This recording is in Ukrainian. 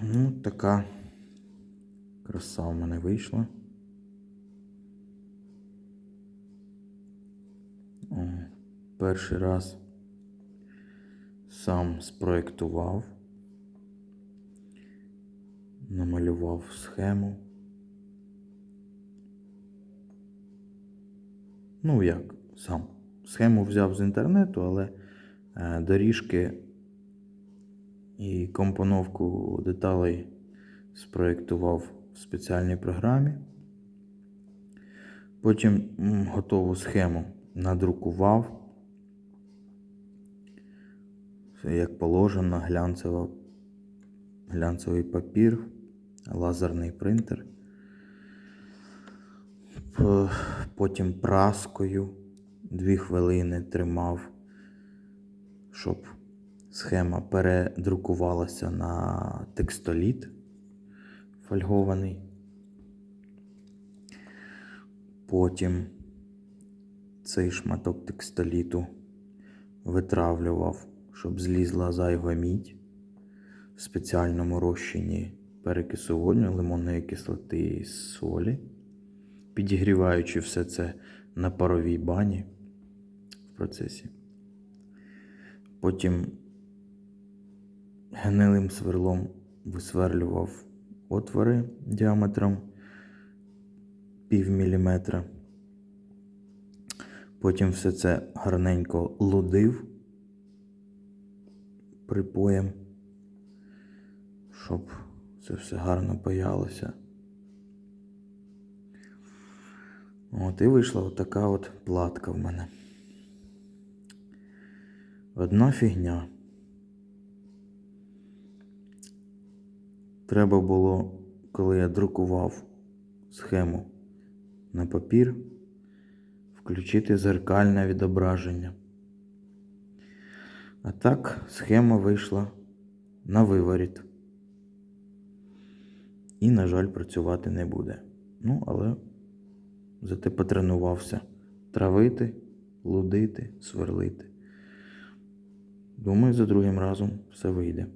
Ну, така краса в мене вийшла. О, перший раз сам спроєктував, намалював схему. Ну, як сам. Схему взяв з інтернету, але е, доріжки і компоновку деталей спроєктував в спеціальній програмі. Потім готову схему надрукував. Як положено, глянцева, глянцевий папір, лазерний принтер. Потім праскою дві хвилини тримав, щоб схема передрукувалася на текстоліт фольгований. Потім цей шматок текстоліту витравлював, щоб злізла зайва мідь в спеціальному розчині перекису водню, лимонної кислоти і солі, підігріваючи все це на паровій бані в процесі. Потім гнилим сверлом висверлював отвори діаметром пів міліметра. Потім все це гарненько лудив припоєм, щоб це все гарно паялося. От і вийшла отака от платка в мене. Одна фігня. Треба було, коли я друкував схему на папір, включити зеркальне відображення. А так схема вийшла на виворіт. І, на жаль, працювати не буде. Ну, але зате потренувався травити, лудити, сверлити. Думаю, за другим разом все вийде.